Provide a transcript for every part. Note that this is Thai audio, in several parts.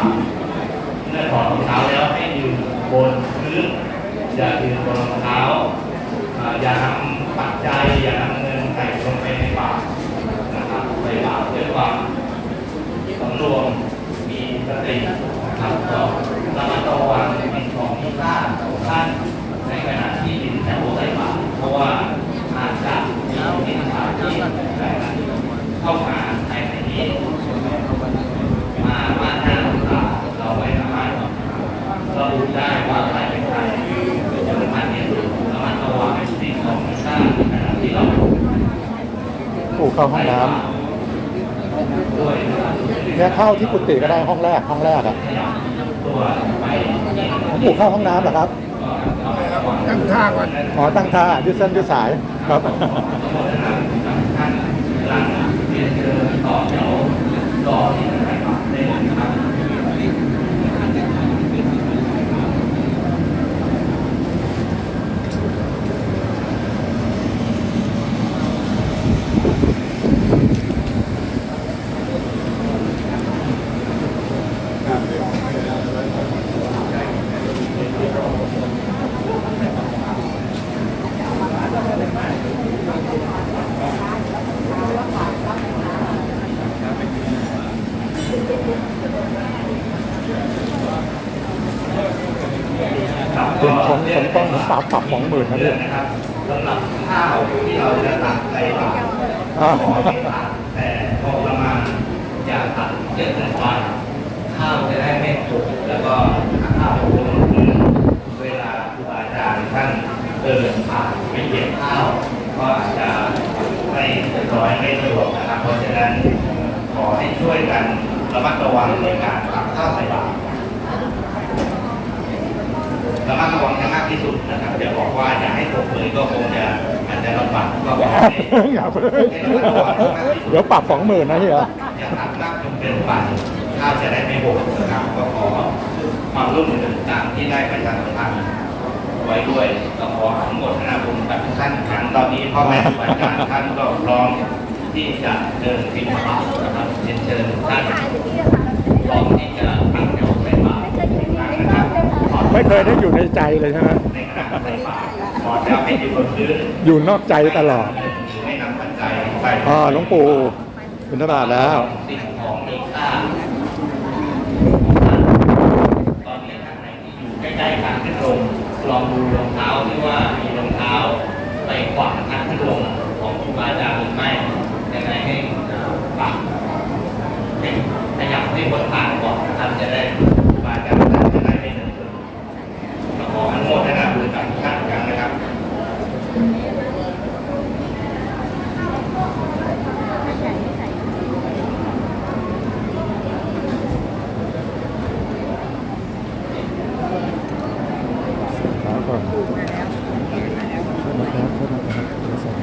าเมื่อถอดรองเท้าแล้วให้ยืนบนพื้นอย่ายืนบนรองเท้าอย่านำปัจจัยอย่านำเงินใส่ลงไปในบาตรนะครับใส่บาตรด้วยความสำรวมมีสตินะครับก็ระมัดระวังเป็นของมีค่าของท่านขณะที่ดินแถวใส่บาตรเพราะว่าอาจจะมีมิจฉาชีพเข้ามาในในนี้ มามาหน้าตาเราไม่สามารถระบุได้ว่าใครเป็นใครจะเป็นพันเนี่ยระมัดระวังสิ่งของมีค่าในขณะที่เรา ปู่ เข้าห้องน้ด้วยำเนี่ยเข้าที่กุฏิก็ได้ห้องแรกห้องแรกอะตัวไปหลวงปู่เข้าห้องน้ำเหรอครับตั้งท่าก่อนอ๋อตั้งท่ายืดเส้นยืดสายครับท่านหลังเรียนเชิญต่อแถวต่อที่ไหนมาได้เลยนะครับ เป็นของของ ต้องของปรับปรับสองหมื่นนะพี่นะครับสำหรับข้าวที่เราจะตักใส่บาตรขอให้ตักแต่พอประมาณอย่าตักเยอะเกินไปข้าวจะได้ไม่ถูกแล้วก็ข้าวลงพื้นเวลาครูบาอาจารย์ท่านเดินผ่านไปเหยียบข้าวก็อาจจะไม่เรียบร้อยไม่สะดวกนะครับเพราะฉะนั้นขอให้ช่วยกันระมัดระวังในการตักข้าวใส่บาตร ระมัดระวังให้มากที่สุดนะครับอย่าบอกว่าอย่าให้ตกเลยก็คงจะอาจจะลำบากก็ขอให้อย่าเพิ่งเดี๋ยวปรับสองหมื่นนะเฮียอย่าตัดมากจนเกินไปข้าวจะได้ไม่บกนะครับก็ขอความร่วมมือตามที่ได้ประชาสัมพันธ์ไว้ด้วยก็ขออนุโมทนาบุญกับทุกท่านอีกครั้งตอนนี้พ่อแม่ครูอาจารย์ท่านก็พร้อมที่จะเดินบิณฑบาตนะครับเรียนเชิญทุกท่านพร้อมที่จะตั้งแถวใส่บาตรนะครับ ไม่ เคยได้อยู่ในใจเลยใช่ไหมในขณะใส่บาตรขอจะให้อยู่บนพื้นอยู่นอกใจตลอดไม่นำปัจจัยไปอ๋อหลวงปู่บิณฑบาตแล้วสิ่งของมีค่าตอนนี้ท่านไหนที่อยู่ใกล้ๆทางขึ้นลงลองดูรองเท้าที่ว่ามีรองเท้าไปขวางทางขึ้นลงของครูบาอาจารย์หรือไม่ยังไงให้ปรับให้ขยับให้บนทางก่อนท่านจะได้ครูบาอาจารย์ท่านจะได้ไม่เดินก็ขออนุโมทนาบุญกับทุกท่านอีกครั้งนะครับ ขาก่อนโทษนะครับโทษนะครับขอส่ง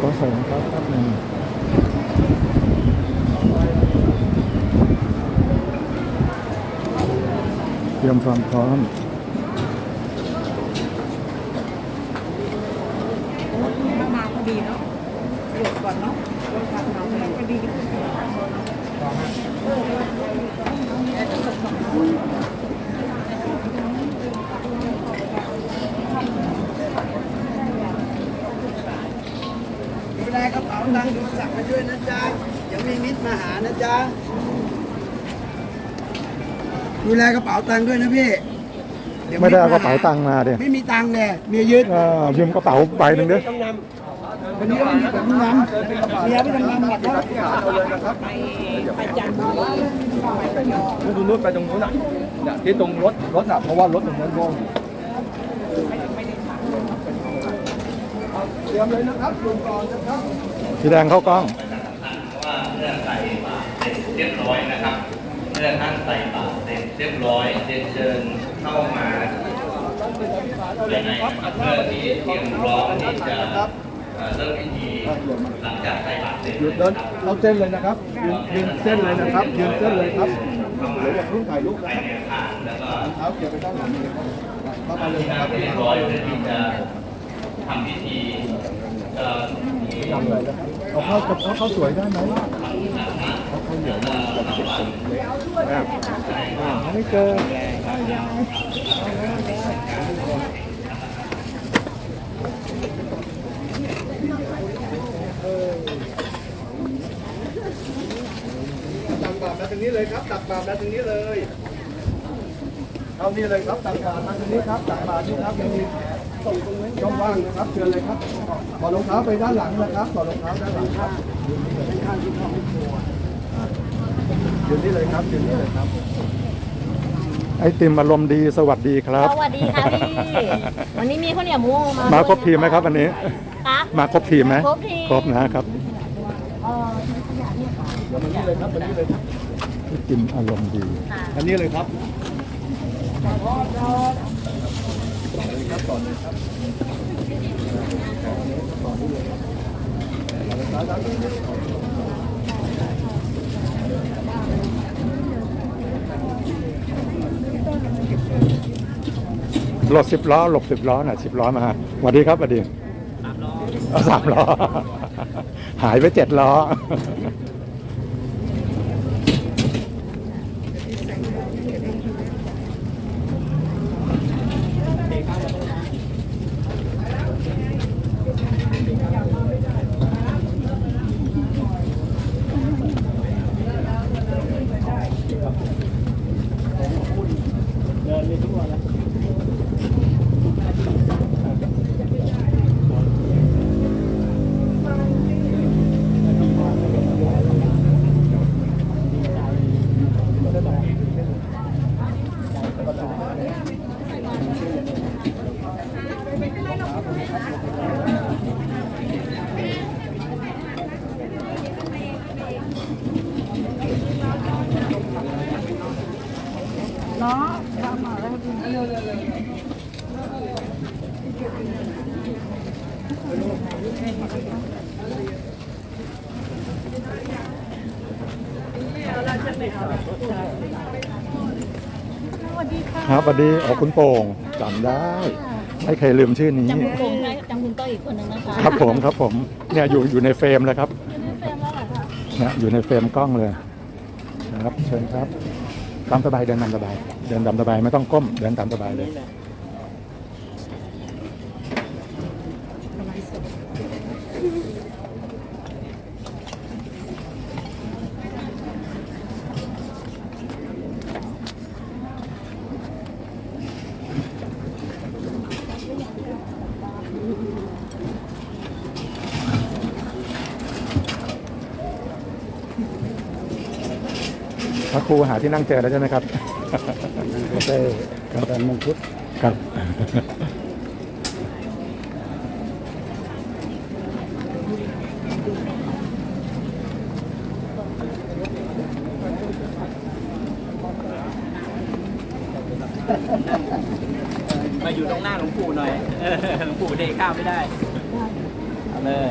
ขอส่งครับแป๊บหนึงเตรี ยมความพร้อมมาพอดีเนาะหยุดก่อนเนาะรถขับมาพอดีดูแลกระเป๋าตังค์ดูสักมาด้วยนะจ๊ะเดี๋ยวมีมิตรมาหานะจ๊ะ ดูแลกระเป๋าตังค์ด้วยนะพี่ยวไม่ได้เอาตกระเป๋าตังค์มาดิไม่มีตังค์เลยเมียยึดเออยืมกระเป๋าใบหนึ่งดิวันนี้ก็มีผมนำเมียไม่ทำงานหมดแล้วไปไปจันทบุรีไประยองตรงนู้นไปตรงนู้นอะเนี่ยที่ตรงรถรถอะเพราะว่ารถตรงนั้นโล่งเตรียมเลยนะครับลงก่อนนะครับสีแดงเข้ากล้องว่าเมื่อใส่บาตรเสร็จเรียบร้อยนะครับ เมื่อท่านใส่บาตรเสร็จเรียบร้อยเรียนเชิญเข้ามาภายในเพื่อที่เตรียมพร้อมที่จะเริ่มพิธีหลังจากใส่บาตรเสร็จยุดเดินเราเส้นเลยนะครับยืนยืนเส้นเลยนะครับยืนเส้นเลยครับเดี๋ยวอย่าเพิ่งถ่ายรูปไปนะในอาคารแล้วก็เท้าเกี่ยวไปด้านหลังเลยครับเข้ามาเลยนะครับเรียบร้อยเพื่อที่จะทำพิธีเอ่อเลยนะครับเอาข้ากับเอาเข้าสวยได้ไหม อะอ่าไม่เจอตักบาตรมาตรงนี้เลยครับ ตักบาตรมาตรงนี้เลยเอานี่เลยครับตักบาตรมาตรงนี้ครับ ตักบาตรนี่ครับยังมีช่องว่างนะครับเชิญเลยครับถอดรองเท้าไปด้านหลังนะครับถอดรองเท้าด้านหลังครับยืนข้างที่เข้า ยืนนี่เลยครับยืนนี่เลยครับ ไอติมอารมณ์ดีสวัสดีครับ สวัสดีค่ะพี่วันนี้มีข้าวเหนียวหมูมามามาครบทีมไหมครับวันนี้คะมาครบทีมไหมครบทีมครบนะครับเอ่อเดี๋ยวมานี่เลยครับมานี่เลยครับไอติมอารมณ์ดี ค่ะอันนี้เลยครับ รถสิบล้อหลบสิบล้อน่ะสิบล้อมาสวัสดีครับสวัสดีสามล้อสามล้อ หายไปเจ็ดล้อ ครับสวัสดีออกคุณโป่งจำได้ ไม่เคยลืมชื่อนี้ จำคุณโป่งได้จำคุณต้อยอีกคนหนึ่งนะคะครับผมครับผมเนี่ยอยู่อยู่ในเฟรมแล้วครับอยู่ในเฟรมแล้วเหรอคะเนี่ยอยู่ในเฟรมกล้องเลยนะครับเชิญครับตามสบายเดินตามสบาย เดินตามสบายไม่ต้องก้มเดินตามสบายเลย พระครูหาที่นั่งเจอแล้วใช่ไหมครับใช่ครับมงคุดครับมาอยู่ตรงหน้าหลวงปู่หน่อยเออหลวงปู่เทข้าวไม่ได้ เอาเลย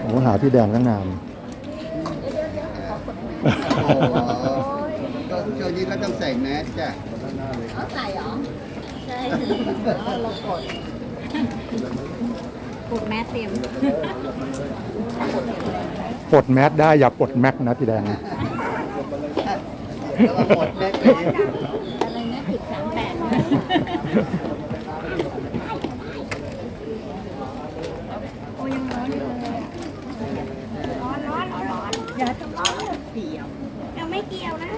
โอ้หาที่แดงตั้งนานก็ช่วงนี้ก็ต้องใส่แมสจ้ะเขาใส่เหรอ ใช่เรากดกดแมสเต็มปลดแมสได้อย่าปลดแม็กนะพี่แดง แล้วก็หมดแมสไป โอ้ยังร้อนอยู่เลยร้อนร้อนร้อนอย่าจะร้อนเกี่ยวยังไม่เกี่ยวนะ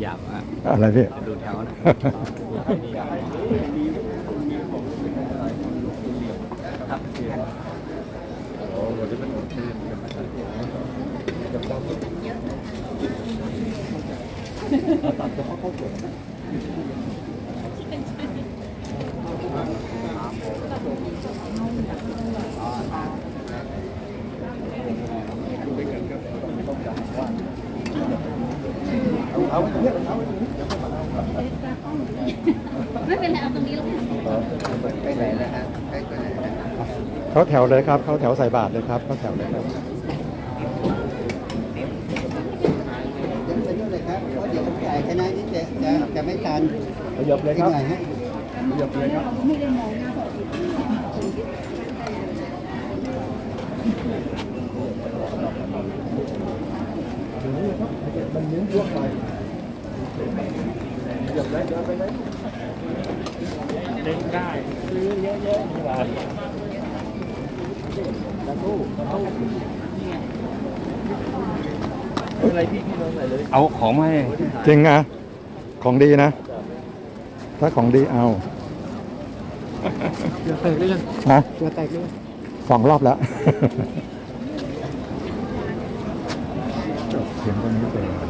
หยาบอ่ะ อะไรพี่ ดูแถวนะ ไ ม่เป็นไรเอาตรงนี้แล้วกันไปไหนนะฮะไปไปไหนนะเขาแถวเลยครับ เขาแถวใส่บาทเลยครับ เขาแถวเลยครับยังไปนู่นเลยครับเพราะเดี๋ยวผมจ่ายคณะนี้จะจะจะไม่ทันขยับเลยครับอีกหน่อยฮะขยับเลยครับไม่ได้มองหน้าปกติถึงนี่ครับมันเน้นทั่วไป ขยับได้เดินไปไหนเล่นได้ซื้อเยอะๆดีกว่าตะตู้ตะตู้อะไรพี่พี่น้องไหนเลย เอาของมาให้จริงนะของดีนะ ถ้าของดีเอาเสือแตกเลยยังฮะเสือแตกเลยสองรอบแล้วเสียงตรงนี้ไป